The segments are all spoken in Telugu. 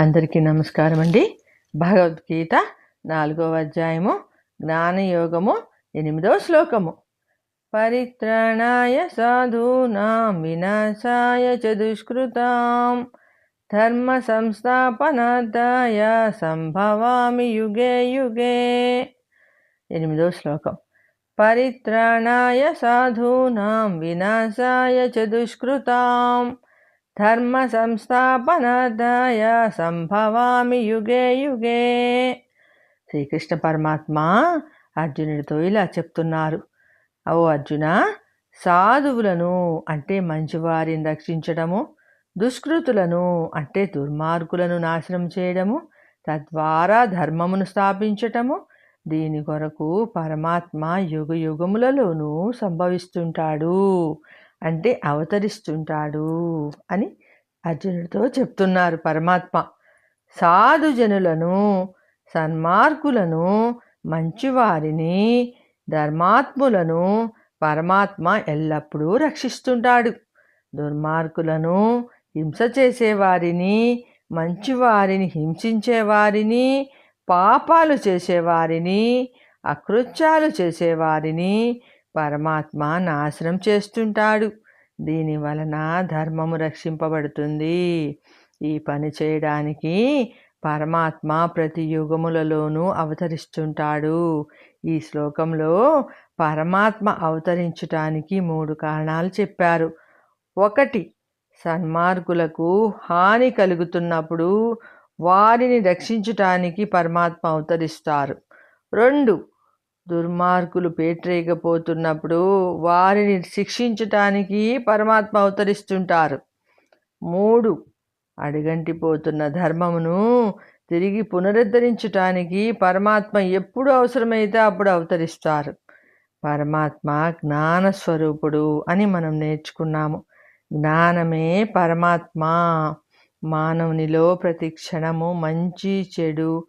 అందరికీ నమస్కారం అండి. భగవద్గీత నాలుగవ అధ్యాయము జ్ఞానయోగము ఎనిమిదవ శ్లోకము. పరిత్రాణాయ సాధూనాం వినాశాయ చ దుష్కృతాం. ధర్మ సంస్థాపనార్థాయ సంభవామి యుగే యుగే. ఎనిమిదవ శ్లోకం. పరిత్రాణాయ సాధూనాం వినాశాయ చ దుష్కృతాం. ధర్మ సంస్థాపనార్థాయ సంభవామి యుగే యుగే శ్రీకృష్ణ పరమాత్మ అర్జునుడితో ఇలా చెప్తున్నారు. ఓ అర్జున సాధువులను అంటే మంచివారిని రక్షించడము దుష్కృతులను అంటే దుర్మార్గులను నాశనం చేయడము తద్వారా ధర్మమును స్థాపించటము దీని కొరకు పరమాత్మ యుగ యుగములలోనూ సంభవిస్తుంటాడు. అంటే అవతరిస్తుంటాడు అని అర్జునుడితో చెప్తున్నారు పరమాత్మ. సాధుజనులను సన్మార్గులను మంచివారిని ధర్మాత్ములను పరమాత్మ ఎల్లప్పుడూ రక్షిస్తుంటాడు. దుర్మార్గులను హింస చేసేవారిని మంచివారిని హింసించేవారిని పాపాలు చేసేవారిని అకృత్యాలు చేసేవారిని పరమాత్మ నాశనం చేస్తుంటాడు. దీని వలన ధర్మము రక్షింపబడుతుంది. ఈ పని చేయడానికి పరమాత్మ ప్రతి యుగములలోనూ అవతరిస్తుంటాడు. ఈ శ్లోకంలో పరమాత్మ అవతరించటానికి మూడు కారణాలు చెప్పారు. ఒకటి సన్మార్గులకు హాని కలుగుతున్నప్పుడు వారిని రక్షించటానికి పరమాత్మ అవతరిస్తారు. రెండు దుర్మార్గులు పేటరేయకపోతున్నప్పుడు వారిని శిక్షించటానికి పరమాత్మ అవతరిస్తుంటారు. మూడు అడుగంటిపోతున్న ధర్మమును తిరిగి పునరుద్ధరించటానికి పరమాత్మ ఎప్పుడు అవసరమైతే అప్పుడు అవతరిస్తారు. పరమాత్మ జ్ఞాన స్వరూపుడు అని మనం నేర్చుకున్నాము. జ్ఞానమే పరమాత్మ. మానవునిలో ప్రతి క్షణము మంచి చెడు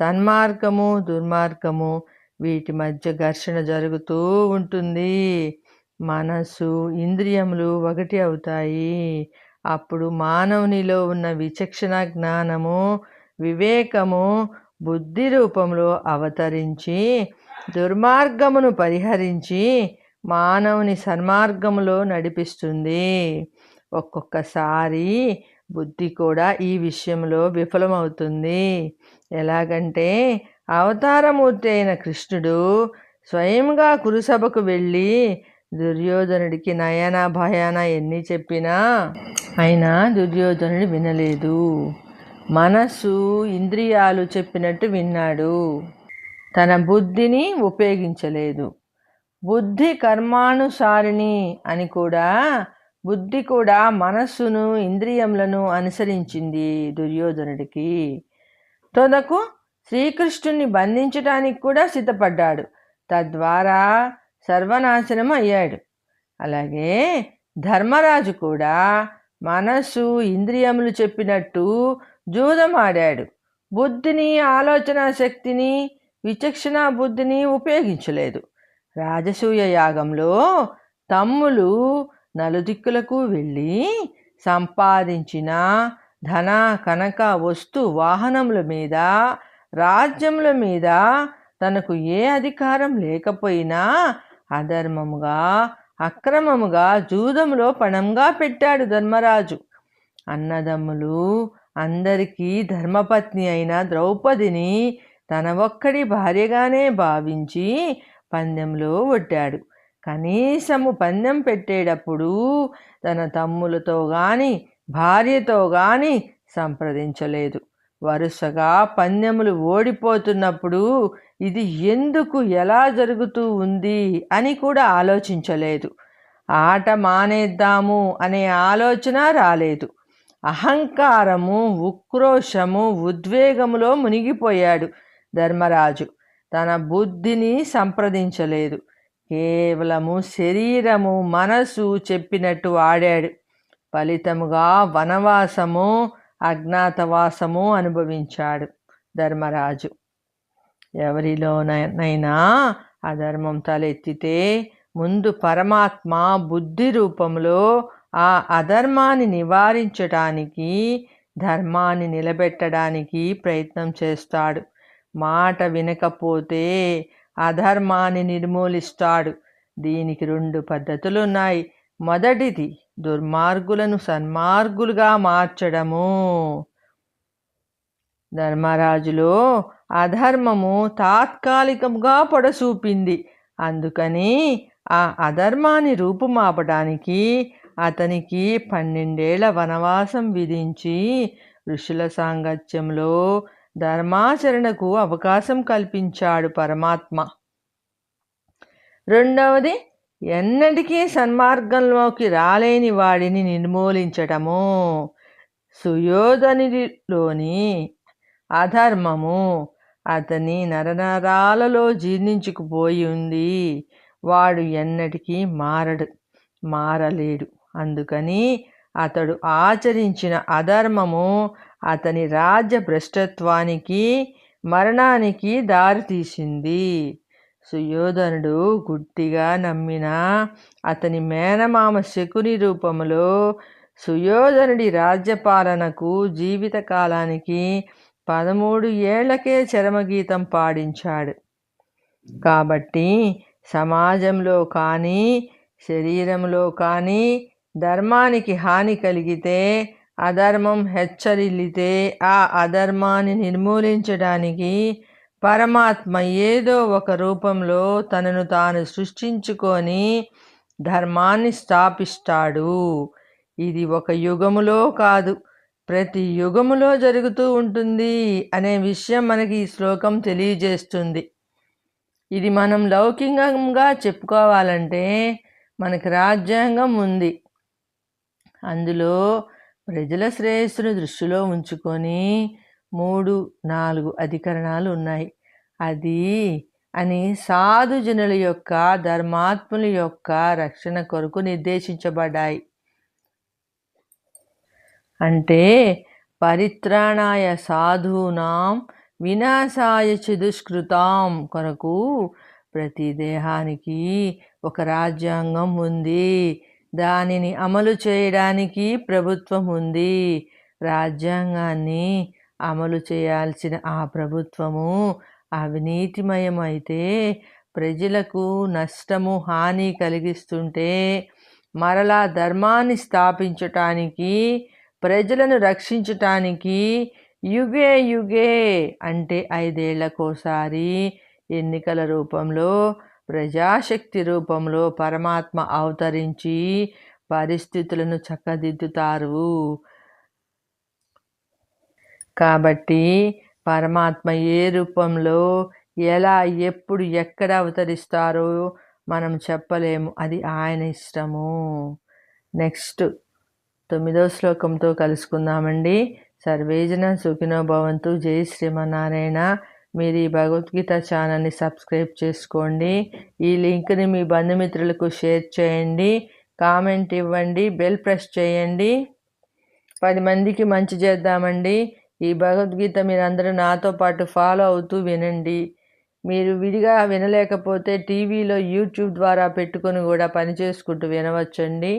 సన్మార్గము దుర్మార్గము వీటి మధ్య ఘర్షణ జరుగుతూ ఉంటుంది. మనసు ఇంద్రియములు ఒకటి అవుతాయి. అప్పుడు మానవునిలో ఉన్న విచక్షణ జ్ఞానము వివేకము బుద్ధి రూపంలో అవతరించి దుర్మార్గమును పరిహరించి మానవుని సన్మార్గములో నడిపిస్తుంది. ఒక్కొక్కసారి బుద్ధి కూడా ఈ విషయంలో విఫలమవుతుంది. ఎలాగంటే అవతారమూర్తి అయిన కృష్ణుడు స్వయంగా కురుసభకు వెళ్ళి దుర్యోధనుడికి నయన భయాన ఎన్ని చెప్పినా అయినా దుర్యోధనుడు వినలేదు. మనసు ఇంద్రియాలు చెప్పినట్టు విన్నాడు. తన బుద్ధిని ఉపయోగించలేదు. బుద్ధి కర్మానుసారిణి అని కూడా బుద్ధి కూడా మనస్సును ఇంద్రియములను అనుసరించింది దుర్యోధనుడికి. తొదకు శ్రీకృష్ణుని బంధించటానికి కూడా సిద్ధపడ్డాడు. తద్వారా సర్వనాశనం అయ్యాడు. అలాగే ధర్మరాజు కూడా మనస్సు ఇంద్రియములు చెప్పినట్టు జూదమాడాడు. బుద్ధిని ఆలోచన శక్తిని విచక్షణ బుద్ధిని ఉపయోగించలేదు. రాజసూయ యాగంలో తమ్ములు నలుదిక్కులకు వెళ్ళి సంపాదించిన ధన కనక వస్తు వాహనముల మీద రాజ్యముల మీద తనకు ఏ అధికారం లేకపోయినా అధర్మముగా అక్రమముగా జూదములో పణంగా పెట్టాడు ధర్మరాజు. అన్నదమ్ములు అందరికీ ధర్మపత్ని అయిన ద్రౌపదిని తన ఒక్కడి భార్యగానే భావించి పందెంలో ఒట్టాడు కనీసము పందెం పెట్టేటప్పుడు తన తమ్ములతో కానీ భార్యతో కానీ సంప్రదించలేదు. వరుసగా పందెములు ఓడిపోతున్నప్పుడు ఇది ఎందుకు ఎలా జరుగుతూ ఉంది అని కూడా ఆలోచించలేదు. ఆట మానేద్దాము అనే ఆలోచన రాలేదు. అహంకారము ఉక్రోషము ఉద్వేగములో మునిగిపోయాడు ధర్మరాజు. తన బుద్ధిని సంప్రదించలేదు. కేవలము శరీరము మనసు చెప్పినట్టు ఆడాడు. ఫలితముగా వనవాసము అజ్ఞాతవాసము అనుభవించాడు ధర్మరాజు. ఎవరిలోనైనా అధర్మం తలెత్తితే ముందు పరమాత్మ బుద్ధి రూపంలో ఆ అధర్మాన్ని నివారించటానికి ధర్మాన్ని నిలబెట్టడానికి ప్రయత్నం చేస్తాడు. మాట వినకపోతే అధర్మాన్ని నిర్మూలిస్తాడు. దీనికి రెండు పద్ధతులు ఉన్నాయి మొదటిది దుర్మార్గులను సన్మార్గులుగా మార్చడము. ధర్మరాజులో అధర్మము తాత్కాలికంగా పొడసూపింది. అందుకని ఆ అధర్మాన్ని రూపుమాపడానికి అతనికి పన్నెండేళ్ళ వనవాసం విధించి ఋషుల సాంగత్యంలో ధర్మాచరణకు అవకాశం కల్పించాడు పరమాత్మ. రెండవది ఎన్నటికీ సన్మార్గంలోకి రాలేని వాడిని నిర్మూలించటము సుయోధనిలోని అధర్మము అతని నరనరాలలో జీర్ణించుకుపోయి ఉంది వాడు ఎన్నటికీ మారడు మారలేడు. అందుకని అతడు ఆచరించిన అధర్మము అతని రాజ్య భ్రష్టత్వానికి మరణానికి దారితీసింది. సుయోధనుడు గుడ్డిగా నమ్మిన అతని మేనమామ శకుని రూపంలో సుయోధనుడి రాజ్యపాలనకు జీవితకాలానికి పదమూడు ఏళ్ళకే చరమగీతం పాడించాడు. కాబట్టి సమాజంలో కానీ శరీరంలో కానీ ధర్మానికి హాని కలిగితే అధర్మం హెచ్చరిల్లితే ఆ అధర్మాన్ని నిర్మూలించడానికి పరమాత్మ ఏదో ఒక రూపంలో తనను తాను సృష్టించుకొని ధర్మాన్ని స్థాపిస్తాడు. ఇది ఒక యుగములో కాదు ప్రతి యుగములో జరుగుతూ ఉంటుంది అనే విషయం మనకి ఈ శ్లోకం తెలియజేస్తుంది. ఇది మనం లౌకికంగా చెప్పుకోవాలంటే మనకి రాజ్యాంగం ఉంది. అందులో ప్రజల శ్రేయస్సును దృష్టిలో ఉంచుకొని మూడు నాలుగు అధికరణాలు ఉన్నాయి. అది అని సాధుజనుల యొక్క ధర్మాత్ముల యొక్క రక్షణ కొరకు నిర్దేశించబడ్డాయి. అంటే పరిత్రాణాయ సాధూనాం వినాశాయ చదుష్కృతాం కొరకు ప్రతి దేహానికి ఒక రాజ్యాంగం ఉంది. దానిని అమలు చేయడానికి ప్రభుత్వం ఉంది. రాజ్యాంగాన్ని అమలు చేయాల్సిన ఆ ప్రభుత్వము అవినీతిమయమైతే ప్రజలకు నష్టము హాని కలిగిస్తుంటే మరలా ధర్మాన్ని స్థాపించటానికి ప్రజలను రక్షించటానికి యుగే యుగే అంటే ఐదేళ్ళకోసారి ఎన్నికల రూపంలో ప్రజాశక్తి రూపంలో పరమాత్మ అవతరించి పరిస్థితులను చక్కదిద్దుతారు. కాబట్టి పరమాత్మ ఏ రూపంలో ఎలా ఎప్పుడు ఎక్కడ అవతరిస్తారో మనం చెప్పలేము. అది ఆయన ఇష్టము. నెక్స్ట్ తొమ్మిదో శ్లోకంతో కలుసుకుందామండి. సర్వేజన సుఖినో భవంతు. జై శ్రీమన్నారాయణ. మీరు ఈ భగవద్గీత ఛానల్ని సబ్స్క్రైబ్ చేసుకోండి. ఈ లింక్ని మీ బంధుమిత్రులకు షేర్ చేయండి. కామెంట్ ఇవ్వండి. బెల్ ప్రెస్ చేయండి. పది మందికి మంచి చేద్దామండి. ఈ భగవద్గీత మీరందరూ నాతో పాటు ఫాలో అవుతూ వినండి. మీరు విడిగా వినలేకపోతే టీవీలో యూట్యూబ్ ద్వారా పెట్టుకొని కూడా పని చేసుకుంటూ వినవచ్చండి.